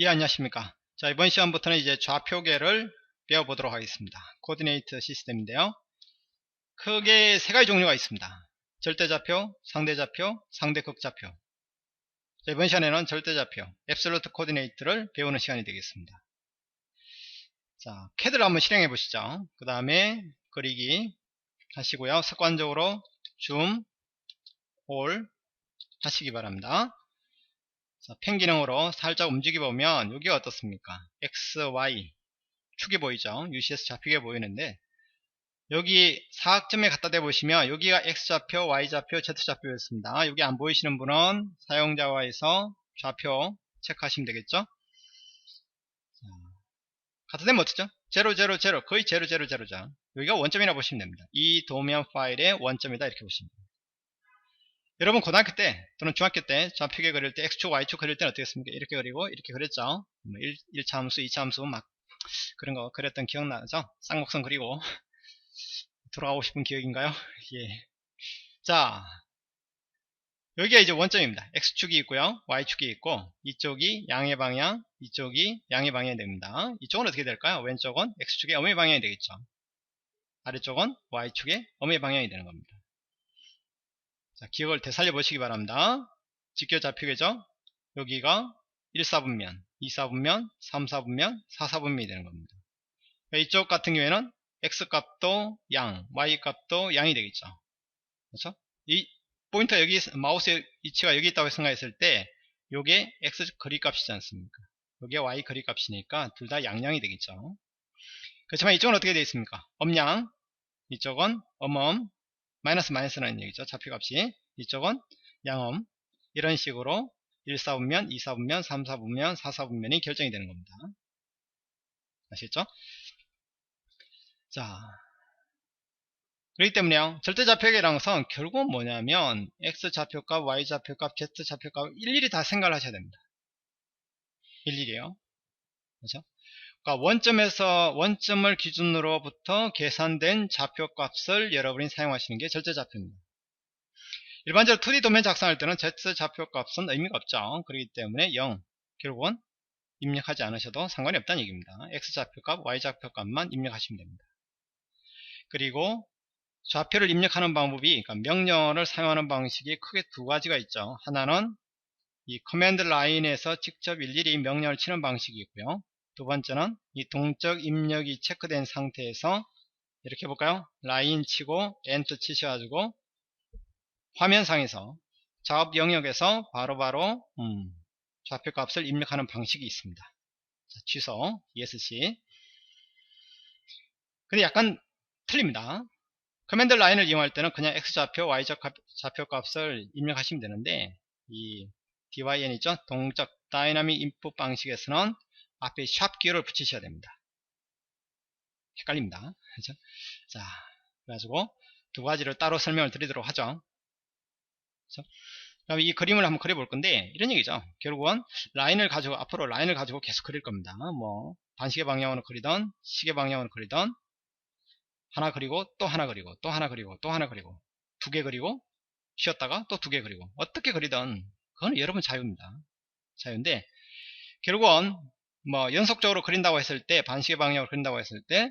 예 안녕하십니까. 자 이번 시간부터는 이제 좌표계를 배워보도록 하겠습니다. 코디네이트 시스템인데요. 크게 세 가지 종류가 있습니다. 절대좌표, 상대좌표, 상대극좌표. 자, 이번 시간에는 절대좌표 앱솔루트 코디네이트를 배우는 시간이 되겠습니다. 자 캐드를 한번 실행해 보시죠. 그 다음에 그리기 하시고요. 습관적으로 줌, 홀 하시기 바랍니다 자, 펜 기능으로 살짝 움직여 보면 여기가 어떻습니까? X, Y 축이 보이죠? UCS 좌표가 보이는데 여기 사각점에 갖다 대보시면 여기가 X좌표, Y좌표, Z좌표였습니다. 여기 안 보이시는 분은 사용자와에서 좌표 체크하시면 되겠죠? 자, 갖다 대면 어떻죠? 0, 0, 0 거의 0, 0, 0죠. 여기가 원점이라 보시면 됩니다. 이 도면 파일의 원점이다 이렇게 보시면 됩니다. 여러분 고등학교 때 또는 중학교 때 좌표계 그릴 때 X축 Y축 그릴 때는 어떻게 했습니까? 이렇게 그리고 이렇게 그렸죠. 1, 1차 함수 2차 함수 막 그런 거 그렸던 기억나죠? 쌍곡선 그리고 돌아가고 싶은 기억인가요? 예. 자 여기가 이제 원점입니다. X축이 있고요. Y축이 있고 이쪽이 양의 방향 이쪽이 양의 방향이 됩니다. 이쪽은 어떻게 될까요? 왼쪽은 X축의 엄의 방향이 되겠죠. 아래쪽은 Y축의 엄의 방향이 되는 겁니다 자, 기억을 되살려 보시기 바랍니다. 직교 좌표계죠? 여기가 1사분면, 2사분면, 3사분면, 4사분면이 되는 겁니다. 이쪽 같은 경우에는 x값도 양, y값도 양이 되겠죠. 그렇죠? 이 포인터 여기 마우스의 위치가 여기 있다고 생각했을 때 요게 x 거리 값이지 않습니까? 요게 y 거리 값이니까 둘 다 양양이 되겠죠. 그렇지만 이쪽은 어떻게 되어 있습니까? 엄양, 이쪽은 엄엄, 마이너스 마이너스라는 얘기죠. 좌표값이. 이쪽은 양엄. 이런 식으로 1사분면, 2사분면, 3사분면, 4사분면이 결정이 되는 겁니다. 아시겠죠? 자. 그렇기 때문에요. 절대좌표계라는 것은 결국은 뭐냐면 X좌표값, Y좌표값, Z좌표값 일일이 다 생각을 하셔야 됩니다. 일일이요. 그렇죠? 그러니까 원점에서 원점을 기준으로부터 계산된 좌표값을 여러분이 사용하시는 게 절대좌표입니다. 일반적으로 2D 도면 작성할 때는 Z 좌표값은 의미가 없죠. 그렇기 때문에 0 결국은 입력하지 않으셔도 상관이 없다는 얘기입니다. X 좌표값, Y 좌표값만 입력하시면 됩니다. 그리고 좌표를 입력하는 방법이 그러니까 명령어를 사용하는 방식이 크게 두 가지가 있죠. 하나는 이 커맨드 라인에서 직접 일일이 명령을 치는 방식이 있고요. 두 번째는 이 동적 입력이 체크된 상태에서 이렇게 해볼까요? 라인 치고 엔터 치셔가지고 화면상에서 작업 영역에서 바로 바로 음, 좌표값을 입력하는 방식이 있습니다. 자, 취소 ESC 근데 약간 틀립니다. 커맨드 라인을 이용할 때는 그냥 X좌표, Y좌표 값을 입력하시면 되는데 이 DYN 있죠? 동적 다이나믹 인풋 방식에서는 앞에 샵 기호를 붙이셔야 됩니다. 헷갈립니다. 그죠? 자, 그래가지고 두 가지를 따로 설명을 드리도록 하죠. 그죠? 그럼 이 그림을 한번 그려볼 건데 이런 얘기죠. 결국은 라인을 가지고 앞으로 라인을 가지고 계속 그릴 겁니다. 뭐 반시계 방향으로 그리던 시계 방향으로 그리던 하나 그리고 또 하나 그리고 또 하나 그리고 또 하나 그리고 두 개 그리고 쉬었다가 또 두 개 그리고 어떻게 그리던 그건 여러분 자유입니다. 자유인데 결국은 뭐 연속적으로 그린다고 했을 때 반시계 방향으로 그린다고 했을 때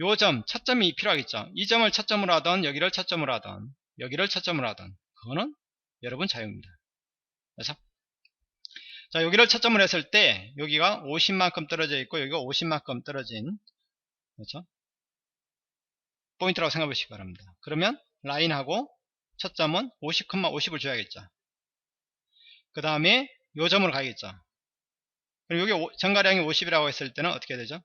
요 점, 첫 점이 필요하겠죠. 이 점을 첫 점으로 하던 여기를 첫 점으로 하던 여기를 첫 점으로 하던 그거는 여러분 자유입니다. 그래서 자 여기를 첫 점으로 했을 때 여기가 50만큼 떨어져 있고 여기가 50만큼 떨어진 그렇죠? 포인트라고 생각해 보시기 바랍니다. 그러면 라인하고 첫 점은 50, 50을 줘야겠죠. 그 다음에 요 점으로 가야겠죠. 그리고 여기 증가량이 50이라고 했을 때는 어떻게 되죠?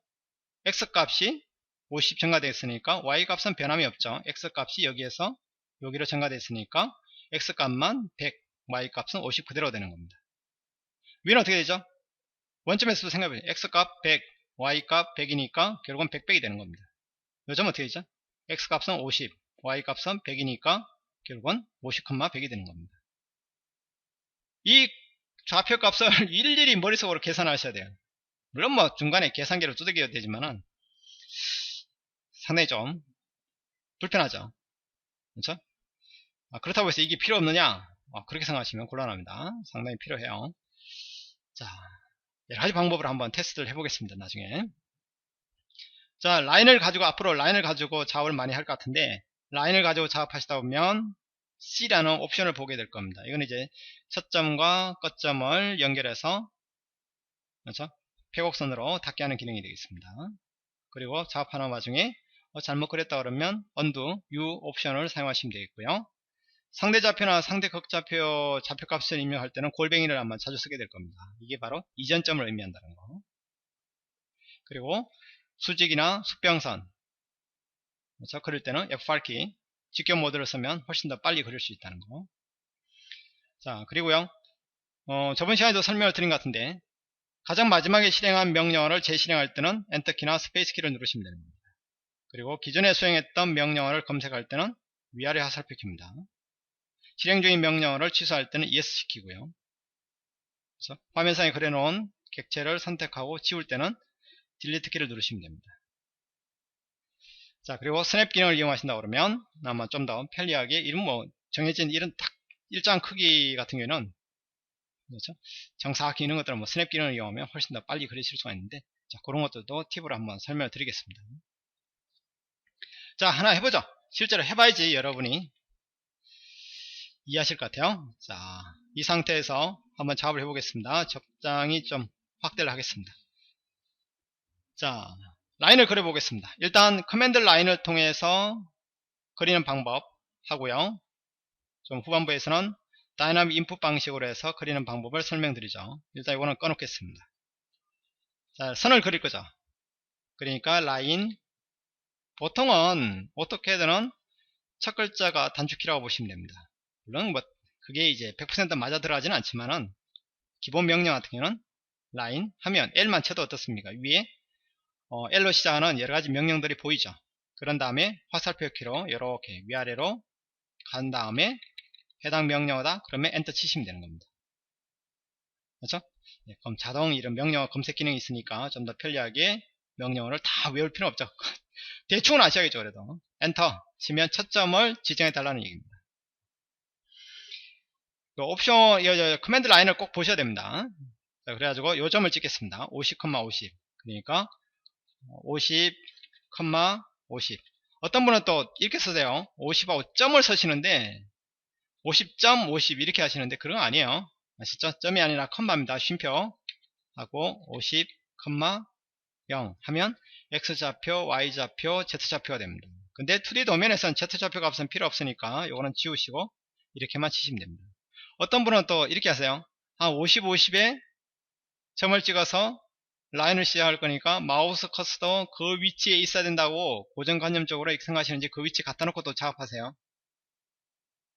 x값이 50 증가됐으니까 y값은 변함이 없죠. x값이 여기에서 여기로 증가됐으니까 x값만 100, y값은 50 그대로 되는 겁니다. 위는 어떻게 되죠? 원점에서도 생각해보세요. x값 100, y값 100이니까 결국은 100백이 되는 겁니다. 요점 어떻게 되죠? x값은 50, y값은 100이니까 결국은 50, 100이 되는 겁니다. 이 좌표 값을 일일이 머릿속으로 계산하셔야 돼요. 물론 뭐 중간에 계산기를 두들겨야 되지만은 상당히 좀 불편하죠. 그렇죠? 아, 그렇다고 해서 이게 필요 없느냐? 아, 그렇게 생각하시면 곤란합니다. 상당히 필요해요. 자, 여러 가지 방법으로 한번 테스트를 해보겠습니다 나중에 자 라인을 가지고 앞으로 라인을 가지고 작업을 많이 할 것 같은데 라인을 가지고 작업하시다 보면 C라는 옵션을 보게 될 겁니다 이건 이제 첫 점과 끝점을 연결해서 그렇죠? 폐곡선으로 닿게 하는 기능이 되겠습니다 그리고 작업하는 와중에 어, 잘못 그렸다 그러면 undo U 옵션을 사용하시면 되겠고요 상대 좌표나 상대 극좌표 좌표값을 입력할 때는 골뱅이를 아마 자주 쓰게 될 겁니다. 이게 바로 이전점을 의미한다는 거. 그리고 수직이나 수평선 그렇죠? 그릴 때는 F8키 직격 모드를 쓰면 훨씬 더 빨리 그릴 수 있다는 거. 자 그리고요 어, 저번 시간에도 설명을 드린 것 같은데 가장 마지막에 실행한 명령어를 재실행할 때는 엔터키나 스페이스키를 누르시면 됩니다. 그리고 기존에 수행했던 명령어를 검색할 때는 위아래 화살표 킵니다. 실행 중인 명령어를 취소할 때는 ES 시키고요. 그래서 화면상에 그려놓은 객체를 선택하고 지울 때는 딜리트 키를 누르시면 됩니다. 자 그리고 스냅 기능을 이용하신다 그러면 아마 좀 더 편리하게 이런 뭐 정해진 이런 딱 일정 크기 같은 경우에는 그렇죠? 정사각기 있는 것들은 뭐 스냅 기능을 이용하면 훨씬 더 빨리 그리실 수가 있는데 자 그런 것들도 팁으로 한번 설명을 드리겠습니다. 자 하나 해보죠. 실제로 해봐야지 여러분이 이해하실 것 같아요. 자, 이 상태에서 한번 작업을 해보겠습니다. 적당히 좀 확대를 하겠습니다. 자, 라인을 그려보겠습니다. 일단 커맨드 라인을 통해서 그리는 방법 하고요. 좀 후반부에서는 다이나믹 인풋 방식으로 해서 그리는 방법을 설명드리죠. 일단 이거는 꺼놓겠습니다. 자, 선을 그릴 거죠. 그러니까 라인 보통은 어떻게든 첫 글자가 단축키라고 보시면 됩니다. 물론 뭐 그게 이제 100% 맞아 들어가지는 않지만은 기본 명령 같은 경우는 라인 하면 L만 쳐도 어떻습니까? 위에 어, L로 시작하는 여러가지 명령들이 보이죠. 그런 다음에 화살표 키로 이렇게 위아래로 간 다음에 해당 명령어다 그러면 엔터 치시면 되는 겁니다. 그렇죠? 네, 그럼 자동 이런 명령어 검색 기능이 있으니까 좀 더 편리하게 명령어를 다 외울 필요 없죠. 대충은 아셔야겠죠 그래도 엔터 치면 첫 점을 지정해 달라는 얘기입니다. 그 옵션, 커맨드 라인을 꼭 보셔야 됩니다. 자, 그래가지고 요점을 찍겠습니다. 50, 50. 그러니까 50, 50. 어떤 분은 또 이렇게 쓰세요. 50하고 점을 쓰시는데 50점 50 이렇게 하시는데 그런 거 아니에요. 아시죠? 점이 아니라 컴마입니다. 쉼표 하고 50, 0 하면 X좌표, Y좌표, Z좌표가 됩니다. 근데 2D 도면에서는 Z좌표 값은 필요 없으니까 이거는 지우시고 이렇게만 치시면 됩니다. 어떤 분은 또 이렇게 하세요. 한 50, 50에 점을 찍어서 라인을 시작할 거니까 마우스 커서도 그 위치에 있어야 된다고 고정관념적으로 생각하시는지 그 위치 갖다 놓고 또 작업하세요.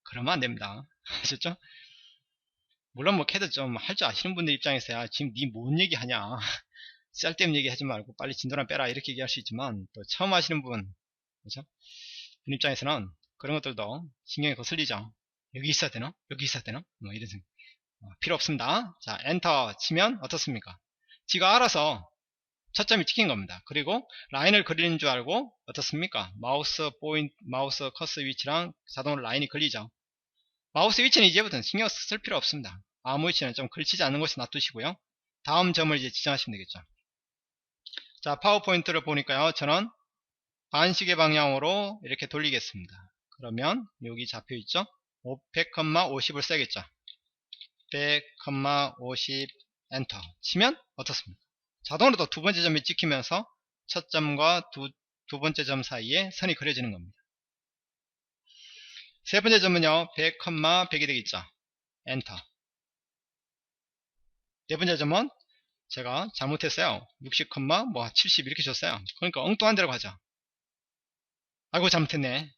그러면 안 됩니다. 아셨죠? 물론 뭐 캐드 좀 할 줄 아시는 분들 입장에서야 지금 니 뭔 얘기 하냐 쌀데없는 얘기 하지 말고 빨리 진도나 빼라 이렇게 얘기할 수 있지만 또 처음 하시는 분 그렇죠? 분 입장에서는 그런 것들도 신경이 거슬리죠 여기 있어야 되나? 여기 있어야 되나? 뭐 이런 생각. 어, 필요 없습니다. 자, 엔터 치면 어떻습니까? 지가 알아서 초점이 찍힌 겁니다. 그리고 라인을 그리는 줄 알고 어떻습니까? 마우스 포인트, 마우스 커스 위치랑 자동으로 라인이 걸리죠. 마우스 위치는 이제부터는 신경 쓸 필요 없습니다. 아무 위치는 좀 걸치지 않는 곳에 놔두시고요. 다음 점을 이제 지정하시면 되겠죠. 자, 파워포인트를 보니까요. 저는 반시계 방향으로 이렇게 돌리겠습니다. 그러면 여기 잡혀 있죠? 100,50을 써야겠죠. 100,50 엔터 치면 어떻습니까? 자동으로 또두 번째 점이 찍히면서 첫 점과 두, 두 번째 점 사이에 선이 그려지는 겁니다. 세 번째 점은요, 100, 100이 되겠죠. 엔터. 네 번째 점은 제가 잘못했어요. 60, 뭐 70 이렇게 줬어요. 그러니까 엉뚱한 데로 가죠. 아이고 잘못했네.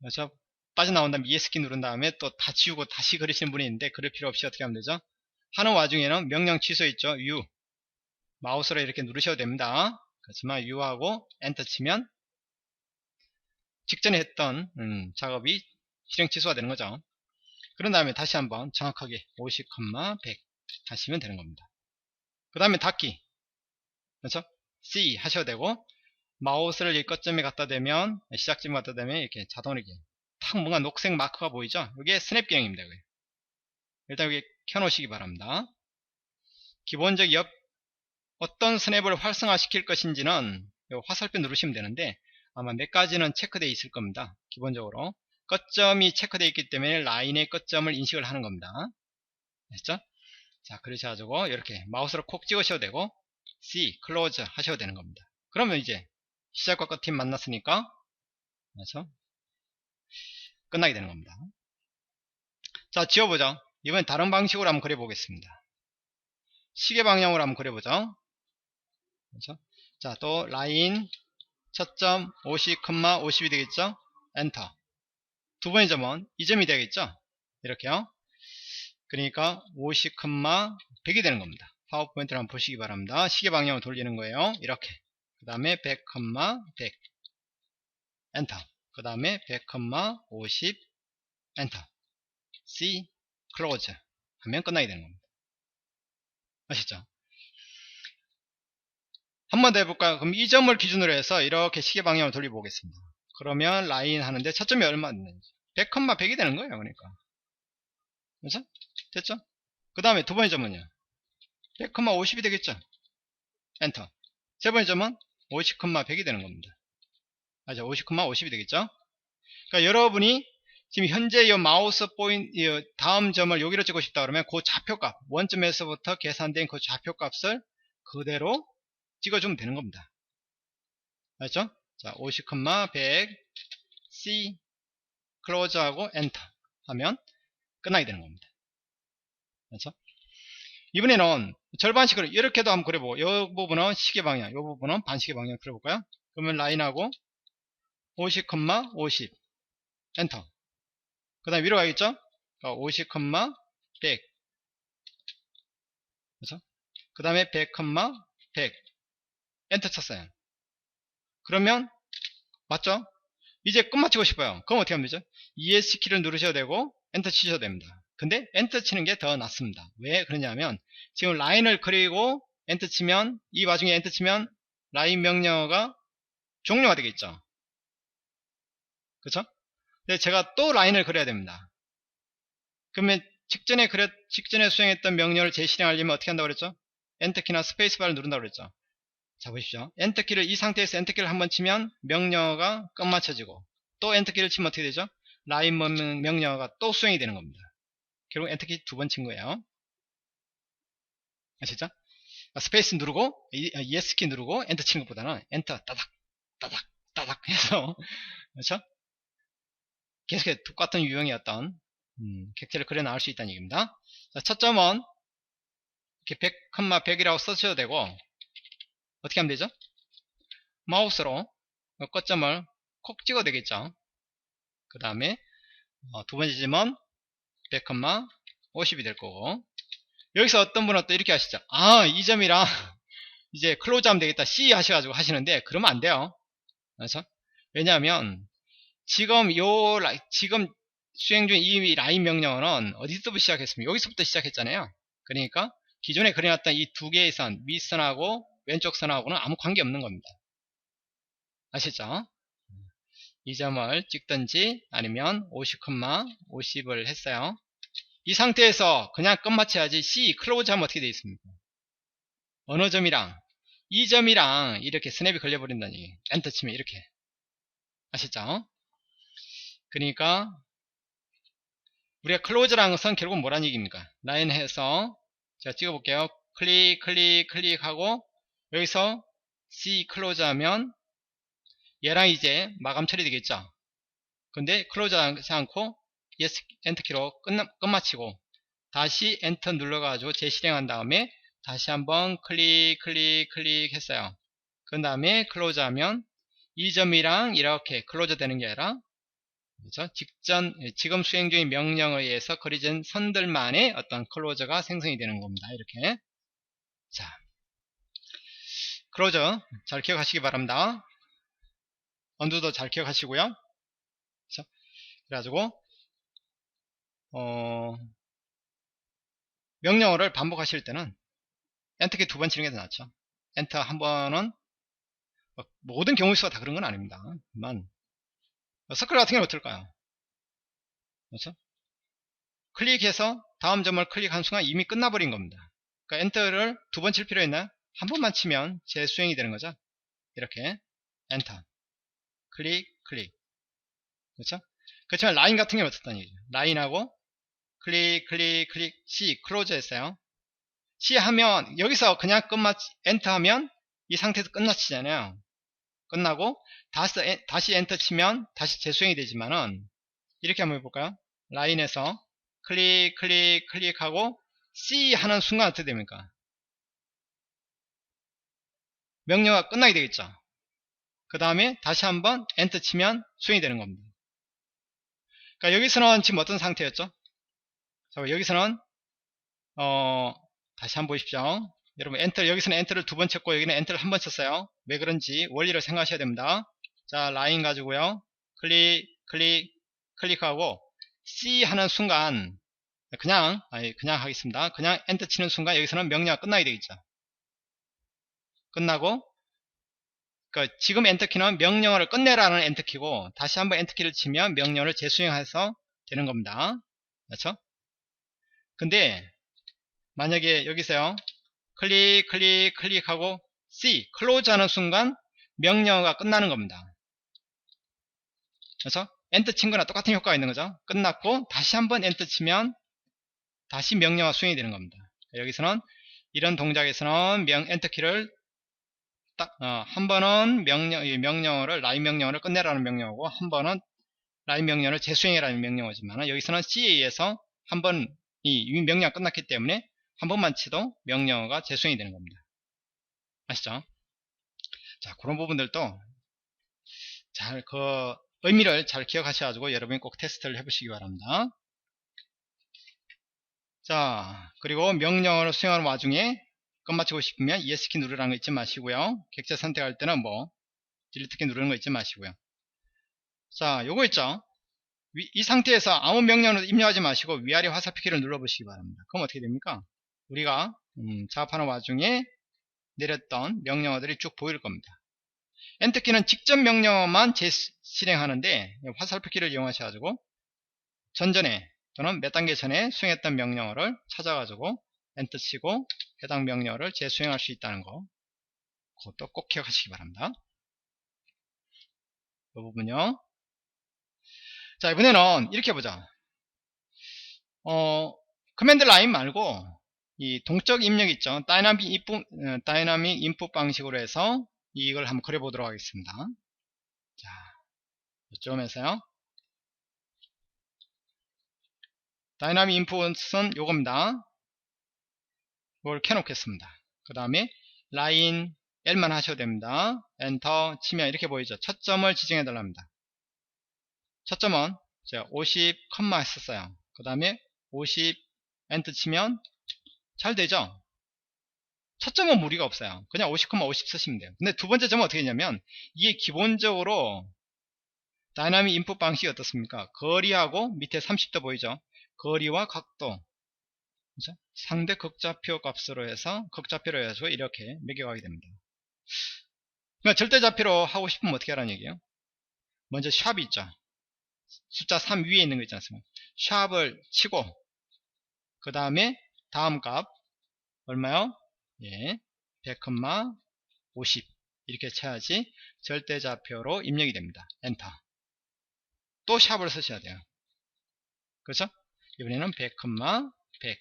그렇죠? 빠져나온 다음에 ES키 누른 다음에 또 다 지우고 다시 그리시는 분이 있는데 그럴 필요 없이 어떻게 하면 되죠? 하는 와중에는 명령 취소 있죠? U 마우스로 이렇게 누르셔도 됩니다. 그렇지만 U하고 엔터 치면 직전에 했던 음, 작업이 실행 취소가 되는 거죠. 그런 다음에 다시 한번 정확하게 50, 100 하시면 되는 겁니다. 그 다음에 닫기 그렇죠? C 하셔도 되고 마우스를 이 끝점에 갖다 대면 시작점에 갖다 대면 이렇게 자동으로 이렇게 탁 뭔가 녹색 마크가 보이죠? 이게 스냅 기능입니다. 일단 여기 켜놓으시기 바랍니다. 기본적 옆 어떤 스냅을 활성화시킬 것인지는 요 화살표 누르시면 되는데 아마 몇 가지는 체크되어 있을 겁니다. 기본적으로 끝점이 체크되어 있기 때문에 라인의 끝점을 인식을 하는 겁니다. 됐죠? 자 그러셔가지고 이렇게 마우스로 콕 찍으셔도 되고 C, 클로즈 하셔도 되는 겁니다. 그러면 이제 시작과 끝이 만났으니까 그렇죠? 끝나게 되는 겁니다. 자 지워보죠. 이번엔 다른 방식으로 한번 그려보겠습니다. 시계 방향으로 한번 그려보죠. 그렇죠? 자, 또 라인 첫점 50, 50이 되겠죠? 엔터. 두 번째 점은 이 점이 되겠죠? 이렇게요. 그러니까 50, 100이 되는 겁니다. 파워포인트를 한번 보시기 바랍니다. 시계 방향으로 돌리는 거예요. 이렇게. 그 다음에 100, 100. 엔터. 그 다음에 100, 50. 엔터. C, close. 하면 끝나게 되는 겁니다. 아시죠? 한 번 더 해볼까요? 그럼 이 점을 기준으로 해서 이렇게 시계 방향을 돌려보겠습니다. 그러면 라인 하는데 차점이 얼마 되는지 100, 100이 되는 거예요. 그러니까. 그렇죠? 됐죠? 그 다음에 두 번째 점은요. 100, 50이 되겠죠? 엔터. 세 번째 점은 50, 100이 되는 겁니다. 맞아, 50, 50이 되겠죠? 그러니까 여러분이 지금 현재 이 마우스 포인트 다음 점을 여기로 찍고 싶다 그러면 그 좌표값 원점에서부터 계산된 그 좌표값을 그대로 찍어주면 되는 겁니다. 알죠? 자, 50, 100 C 클로즈하고 엔터 하면 끝나게 되는 겁니다. 그렇죠? 이번에는 절반식으로 이렇게도 한번 그려보고 이 부분은 시계 방향, 이 부분은 반시계 방향 그려볼까요? 그러면 라인하고 50, 50 엔터 그 다음에 위로 가겠죠? 50, 100 그렇죠? 그 다음에 100, 100 엔터 쳤어요. 그러면 맞죠? 이제 끝마치고 싶어요. 그럼 어떻게 하면 되죠? ESK를 누르셔도 되고 엔터 치셔도 됩니다. 근데 엔터 치는 게 더 낫습니다. 왜 그러냐면 지금 라인을 그리고 엔터 치면 이 와중에 엔터 치면 라인 명령어가 종료가 되겠죠. 그쵸? 근데 제가 또 라인을 그려야 됩니다. 그러면 직전에 그렸, 직전에 수행했던 명령을 재실행하려면 어떻게 한다고 그랬죠? 엔터키나 스페이스바를 누른다고 그랬죠. 자 보십시오. 엔터키를 이 상태에서 엔터키를 한번 치면 명령어가 끝마쳐지고 또 엔터키를 치면 어떻게 되죠? 라인 명령어가 또 수행이 되는 겁니다. 결국 엔터키 두 번 친 거예요. 아시죠? 스페이스 누르고 ES키 누르고 엔터 치는 것보다는 엔터 따닥 따닥 따닥 해서 그렇죠? 계속해서 똑같은 어떤 음, 객체를 그려 나올 수 있다는 얘기입니다. 자, 첫 점은 이렇게 100, 100이라고 써주셔도 되고 어떻게 하면 되죠? 마우스로 끝점을 콕 찍어도 되겠죠. 그 다음에 어, 두 번째 점은 100, 50이 될 거고 여기서 어떤 분은 또 이렇게 하시죠. 아, 이 점이랑 이제 클로즈하면 되겠다. C 하셔가지고 하시는데 그러면 안 돼요. 그래서 왜냐하면 지금 요 지금 수행 중 이 라인 명령어는 어디서부터 시작했습니까? 여기서부터 시작했잖아요. 그러니까 기존에 그려놨던 이 두 개의 선, 윗선하고 왼쪽 선하고는 아무 관계 없는 겁니다. 아시죠? 이 점을 찍든지 아니면 50, 50을 했어요. 이 상태에서 그냥 끝마쳐야지 C 클로즈 하면 어떻게 되어 있습니까? 어느 점이랑 이 점이랑 이렇게 스냅이 걸려버린다니 엔터 치면 이렇게 아시죠? 그러니까 우리가 클로즈라는 것은 결국 뭐란 얘기입니까? 라인 해서 제가 찍어볼게요. 클릭 클릭 클릭하고 여기서 C 클로즈 하면 얘랑 이제 마감 처리되겠죠. 근데 클로즈 하지 않고 yes 엔터 키로 끝, 끝마치고 다시 엔터 눌러가지고 재실행한 다음에 다시 한번 클릭 클릭 클릭 했어요. 그 다음에 클로즈 하면 이 점이랑 이렇게 클로즈 되는 게 아니라 그렇죠? 직전 지금 수행 중인 명령에 의해서 그려진 선들만의 어떤 클로저가 생성이 되는 겁니다. 이렇게 자 클로저 잘 기억하시기 바랍니다. 언두도 잘 기억하시고요. 그렇죠? 그래가지고 어, 명령어를 반복하실 때는 엔터키 두 번 치는 게 더 낫죠. 엔터 한 번은 뭐 모든 경우 수가 다 그런 건 아닙니다. 만 서클 같은 경우는 어떨까요? 그렇죠? 클릭해서 다음 점을 클릭한 순간 이미 끝나버린 겁니다. 그러니까 엔터를 두 번 칠 필요 있나요? 한 번만 치면 재수행이 되는 거죠. 이렇게 엔터 클릭 클릭 그렇죠? 그렇지만 라인 같은 경우는 어떻다는 얘기죠. 라인하고 클릭 클릭 클릭 C 클로즈 했어요. C 하면 여기서 그냥 끝마 엔터 하면 이 상태에서 끝나치잖아요. 끝나고 다시, 엔- 다시 엔터 치면 다시 재수행이 되지만은 이렇게 한번 해볼까요? 라인에서 클릭 클릭 클릭하고 C 하는 순간 어떻게 됩니까? 명령어가 끝나게 되겠죠. 그 다음에 다시 한번 엔터 치면 수행이 되는 겁니다. 그러니까 여기서는 지금 어떤 상태였죠? 자, 여기서는 어 다시 한번 보십시오. 여러분 엔터 여기서는 엔터를 두 번 쳤고 여기는 엔터를 한 번 쳤어요. 왜 그런지 원리를 생각하셔야 됩니다. 자 라인 가지고요. 클릭 클릭 클릭하고 C 하는 순간 그냥 아니 그냥 하겠습니다. 그냥 엔터 치는 순간 여기서는 명령어가 끝나게 되겠죠. 끝나고 그러니까 지금 엔터키는 명령어를 끝내라는 엔터키고 다시 한번 엔터키를 치면 명령어를 재수행해서 되는 겁니다. 그렇죠? 근데 만약에 여기서요 클릭 클릭 클릭하고 C 클로즈 하는 순간 명령어가 끝나는 겁니다. 그래서 엔터 친 거나 똑같은 효과가 있는 거죠. 끝났고 다시 한번 엔터 치면 다시 명령어 수행이 되는 겁니다. 여기서는 이런 동작에서는 명 엔터키를 딱, 어, 한 번은 명령, 이 명령어를, 라인 명령어를 끝내라는 명령어고, 한 번은 라인 명령어를 재수행해라는 명령어지만, 여기서는 C에 의해서 한 번, 이 명령이 끝났기 때문에, 한 번만 치도 명령어가 재수행이 되는 겁니다. 아시죠? 자, 그런 부분들도 잘, 그, 의미를 잘 기억하셔가지고, 여러분이 꼭 테스트를 해보시기 바랍니다. 자, 그리고 명령어를 수행하는 와중에, 끝 마치고 싶으면 ES키 누르라는 거 잊지 마시고요. 객체 선택할 때는 뭐 딜리트키 누르는 거 잊지 마시고요. 자, 요거 있죠. 위- 이 상태에서 아무 명령을 입력하지 마시고 위아래 화살표 키를 눌러보시기 바랍니다. 그럼 어떻게 됩니까? 우리가 음, 작업하는 와중에 내렸던 명령어들이 쭉 보일 겁니다. 엔터키는 직접 명령어만 재 실행하는데 화살표 키를 이용하셔가지고 전전에 또는 몇 단계 전에 수행했던 명령어를 찾아가지고 엔터 치고 해당 명령어를 재수행할 수 있다는 거 그것도 꼭 기억하시기 바랍니다. 이 부분요. 자 이번에는 이렇게 보자. 어 커맨드 라인 말고 이 동적 입력 있죠. 다이나믹 인풋 어, 다이나믹 인풋 방식으로 해서 이걸 한번 그려보도록 하겠습니다. 자 이쪽에서요. 다이나믹 인풋은 요겁니다. 이걸 켜놓겠습니다. 그 다음에 라인 L만 하셔도 됩니다. 엔터 치면 이렇게 보이죠. 첫 점을 지정해 달랍니다. 첫 점은 제가 50, 했었어요. 그 다음에 50 엔터 치면 잘 되죠. 첫 점은 무리가 없어요. 그냥 50, 50 쓰시면 돼요. 근데 두 번째 점은 어떻게 했냐면 이게 기본적으로 다이나믹 인풋 방식이 어떻습니까? 거리하고 밑에 30도 보이죠? 거리와 각도 그죠? 상대 극좌표 값으로 해서 극좌표로 해서 이렇게 매겨가게 됩니다. 그러니까 절대좌표로 하고 싶으면 어떻게 하라는 얘기예요? 먼저 샵이 있죠. 숫자 3 위에 있는 거 있지 않습니까? 샵을 치고 그 다음에 다음 값 얼마요? 예, 100,50 이렇게 쳐야지 절대좌표로 입력이 됩니다. 엔터 또 샵을 쓰셔야 돼요. 그렇죠? 이번에는 100,100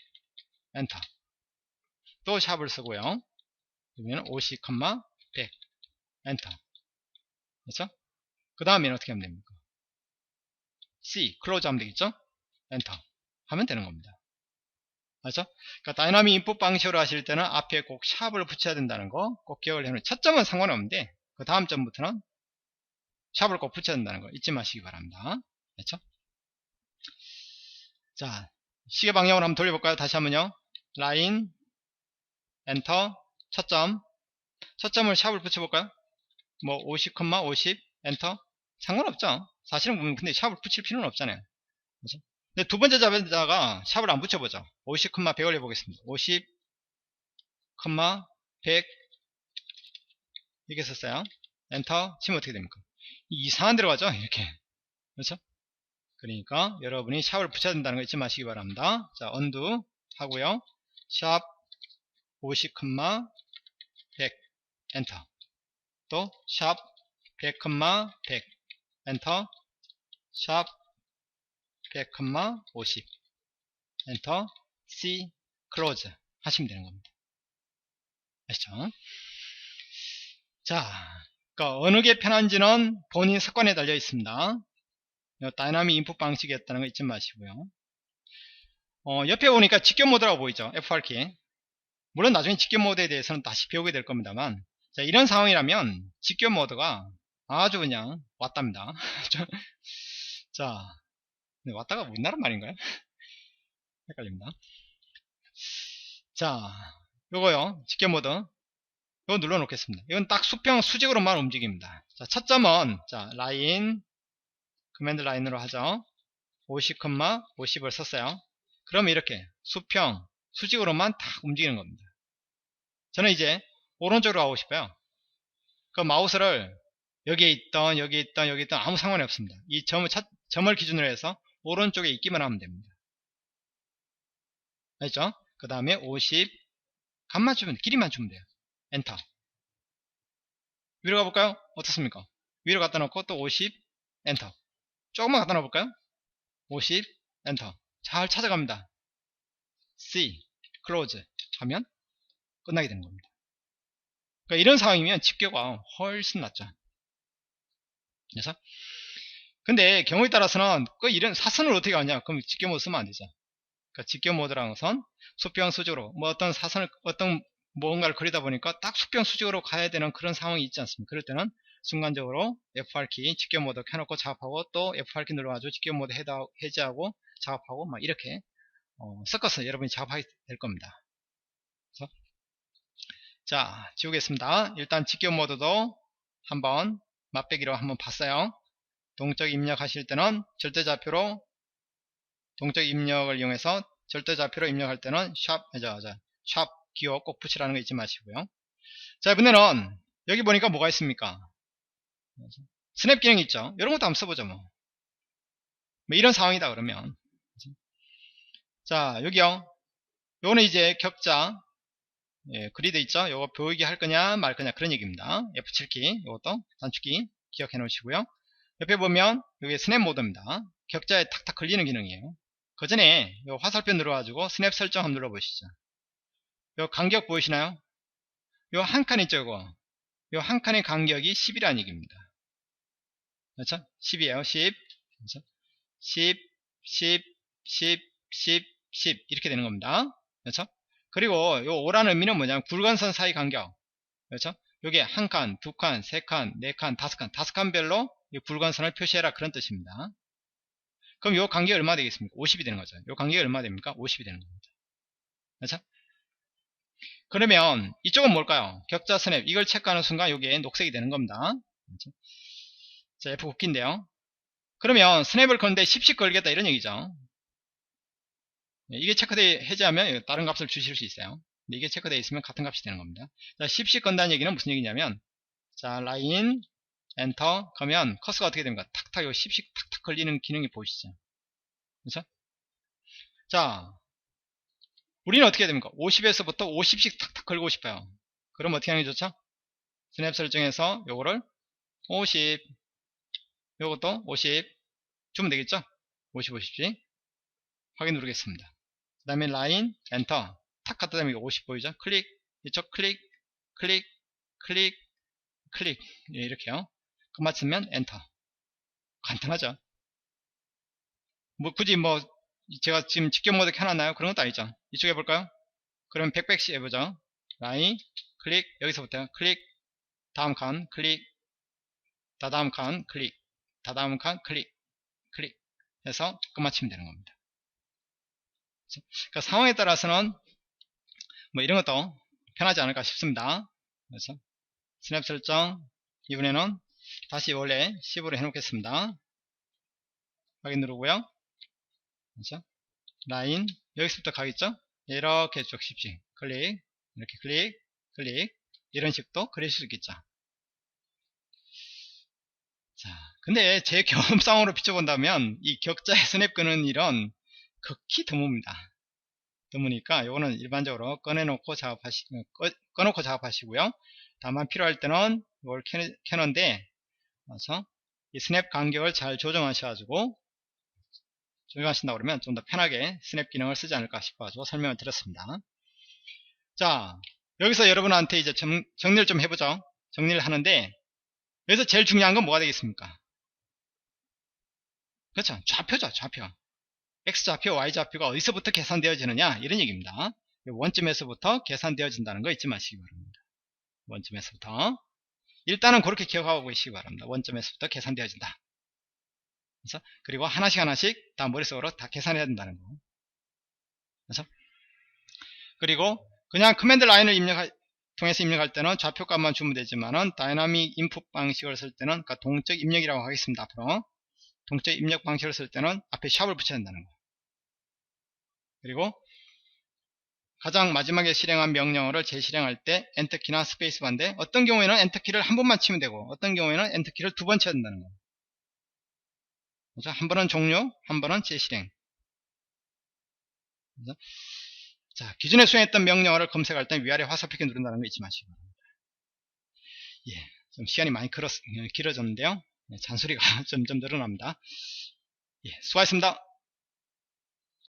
엔터 또 샵을 쓰고요 그러면 50, 100 엔터 그렇죠? 그 다음에는 어떻게 하면 됩니까? C 클로즈 하면 되겠죠? 엔터 하면 되는 겁니다 맞죠? 그러니까 다이나믹 인풋 방식으로 하실 때는 앞에 꼭 샵을 붙여야 된다는 거 꼭 기억을 해놓으면 첫 점은 상관없는데 그 다음 점부터는 샵을 꼭 붙여야 된다는 거 잊지 마시기 바랍니다 그렇죠? 자 시계 방향으로 한번 돌려볼까요? 다시 한번요. 라인, 엔터, 첫 점. 첫 점을 샵을 붙여볼까요? 뭐, 50, 50, 엔터. 상관없죠. 사실은 보면 근데 샵을 붙일 필요는 없잖아요. 그죠? 근데 두 번째 잡에다가 샵을 안 붙여보죠. 50, 100을 해보겠습니다. 50, 100, 이렇게 썼어요. 엔터 치면 어떻게 됩니까? 이상한 데로 가죠? 이렇게. 그렇죠? 그러니까 여러분이 샵을 붙여야 된다는 거 잊지 마시기 바랍니다. 자, 언두 하고요. 샵 50, 100 엔터 또 샵 100, 100 엔터 샵 100, 50 엔터 C 클로즈 하시면 되는 겁니다. 아시죠? 자, 그러니까 어느 게 편한지는 본인 습관에 달려 있습니다. 요 다이나믹 인풋 방식이었다는 거 잊지 마시고요. 어, 옆에 보니까 직결 모드라고 보이죠? FR키. 물론 나중에 직결 모드에 대해서는 다시 배우게 될 겁니다만, 자, 이런 상황이라면 직결 모드가 아주 그냥 왔답니다. 자, 근데 왔다가 우리나라 말인가요? 헷갈립니다. 자, 요거요. 직결 모드. 이거 눌러 놓겠습니다. 이건 딱 수평 수직으로만 움직입니다. 자, 첫 점은, 자, 라인, 커맨드 라인으로 하죠. 50, 50을 썼어요. 그러면 이렇게 수평, 수직으로만 딱 움직이는 겁니다. 저는 이제 오른쪽으로 가고 싶어요. 그 마우스를 여기에 있던, 여기에 있던, 여기 에 있던 아무 상관이 없습니다. 이 점을, 차, 점을 기준으로 해서 오른쪽에 있기만 하면 됩니다. 알죠? 그 다음에 50, 값만 주면, 길이만 주면 돼요. 엔터. 위로 가볼까요? 어떻습니까? 위로 갖다 놓고 또 50, 엔터. 조금만 갖다 놔볼까요? 50, 엔터. 잘 찾아갑니다. C, close 하면 끝나게 되는 겁니다. 그러니까 이런 상황이면 집계가 훨씬 낫죠. 그래서 근데 경우에 따라서는 그 이런 사선을 어떻게 하냐? 그럼 집계 모드 쓰면 안 되죠. 그러니까 모드라는 것은 수평 수직으로 뭐 어떤 사선을 어떤 뭔가를 그리다 보니까 딱 수평 수직으로 가야 되는 그런 상황이 있지 않습니까? 그럴 때는 순간적으로 F8키 직결 모드 켜놓고 작업하고 또 F8키 눌러가지고 직결 모드 해제하고 작업하고 막 이렇게 어, 섞어서 여러분이 작업하게 될 겁니다. 그래서 자 지우겠습니다. 일단 직결 모드도 한번 맛배기로 한번 봤어요. 동적 입력하실 때는 절대좌표로 동적 입력을 이용해서 절대좌표로 입력할 때는 샵, 자, 자, 샵 기호 꼭 붙이라는 거 잊지 마시고요. 자 이번에는 여기 보니까 뭐가 있습니까? 스냅 기능 있죠. 이런 것도 한번 써보죠 뭐. 뭐 이런 상황이다 그러면 자 여기요 요거는 이제 격자 예, 그리드 있죠 요거 보이게 할 거냐 말 거냐 그런 얘기입니다 F7키 요것도 단축키 기억해 놓으시고요 옆에 보면 여기 스냅 모드입니다. 격자에 탁탁 걸리는 기능이에요. 그 전에 요 화살표 눌러가지고 스냅 설정 한번 눌러보시죠. 요 간격 보이시나요? 요한칸 있죠 요거? 요한 칸의 간격이 10이라는 얘기입니다. 그렇죠? 10이에요. 10 그렇죠? 10 10 10 10 10 이렇게 되는 겁니다. 그렇죠? 그리고 요 오라는 의미는 뭐냐면 굵은선 사이 간격. 그렇죠? 요게 한 칸, 두 칸, 세 칸, 네 칸, 다섯 칸, 다섯 칸별로 이 굵은선을 표시해라 그런 뜻입니다. 그럼 요 간격이 얼마 되겠습니까? 50이 되는 거죠. 요 간격이 얼마 됩니까? 50이 되는 겁니다. 그렇죠? 그러면 이쪽은 뭘까요? 격자 스냅 이걸 체크하는 순간 요게 녹색이 되는 겁니다. 그렇죠? 자 F 곱기인데요. 그러면 스냅을 건데 10씩 걸겠다 이런 얘기죠. 네, 이게 체크되어 해제하면 다른 값을 주실 수 있어요. 이게 체크되어 있으면 같은 값이 되는 겁니다. 자, 10씩 건다는 얘기는 무슨 얘기냐면 자, 라인 엔터 그러면 커스가 어떻게 됩니까? 탁탁 요 10씩 탁탁 걸리는 기능이 보이시죠? 그렇죠? 자, 우리는 어떻게 됩니까? 50에서부터 50씩 탁탁 걸고 싶어요. 그럼 어떻게 하는 게 좋죠? 스냅 설정해서 요거를 50 요것도 50 주면 되겠죠? 50, 50씩 확인 누르겠습니다. 그 다음에 라인 엔터 탁 갖다 대면 이거 50 보이죠? 클릭 이쪽 클릭 클릭 클릭 클릭 예, 이렇게요. 끝마치면 엔터 간단하죠? 뭐 굳이 뭐 제가 지금 직접 모드 켜놨나요? 그런 것도 아니죠. 이쪽에 볼까요? 그럼 100백씩 해보죠. 라인 클릭 여기서부터 클릭 다음 칸 클릭 다다음 칸 클릭 다다음 칸 클릭 클릭 해서 끝마치면 되는 겁니다. 그러니까 상황에 따라서는 뭐 이런 것도 편하지 않을까 싶습니다. 그래서 스냅 설정 이번에는 다시 원래 10으로 해놓겠습니다. 확인 누르고요. 그렇죠? 라인 여기서부터 가겠죠? 이렇게 쭉 10씩 클릭 이렇게 클릭 클릭 이런 식도 그리실 수 있겠죠. 자, 근데 제 경험상으로 비춰본다면 이 격자에 스냅 끄는 일은 극히 드뭅니다. 드무니까 요거는 일반적으로 꺼내놓고 작업하시, 꺼, 꺼놓고 작업하시고요. 다만 필요할 때는 이걸 켜, 켜는데, 그래서 이 스냅 간격을 잘 조정하셔가지고, 조정하신다 그러면 좀 더 편하게 스냅 기능을 쓰지 않을까 싶어가지고 설명을 드렸습니다. 자, 여기서 여러분한테 이제 정, 정리를 좀 해보죠. 정리를 하는데, 여기서 제일 중요한 건 뭐가 되겠습니까? 그렇죠. 좌표죠, 좌표. X좌표, Y좌표가 어디서부터 계산되어지느냐, 이런 얘기입니다. 원점에서부터 계산되어진다는 거 잊지 마시기 바랍니다. 원점에서부터. 일단은 그렇게 기억하고 계시기 바랍니다. 원점에서부터 계산되어진다. 그래서, 그리고 하나씩 하나씩 다 머릿속으로 다 계산해야 된다는 거. 그래서, 그리고 그냥 커맨드 라인을 입력할, 통해서 입력할 때는 좌표값만 주면 되지만은 다이나믹 인풋 방식을 쓸 때는 그러니까 동적 입력이라고 하겠습니다. 앞으로 동적 입력 방식을 쓸 때는 앞에 샵을 붙여야 된다는 거. 그리고 가장 마지막에 실행한 명령어를 재실행할 때 엔터키나 스페이스바인데 어떤 경우에는 엔터키를 한 번만 치면 되고 어떤 경우에는 엔터키를 두 번 쳐야 된다는 거. 그래서 한 번은 종료, 한 번은 재실행. 그래서 자, 기존에 수행했던 명령어를 검색할 때 위아래 화살표키 누른다는 거 잊지 마시고. 예, 좀 시간이 많이 길었, 길어졌는데요. 네, 잔소리가 점점 늘어납니다. 예, 수고하셨습니다.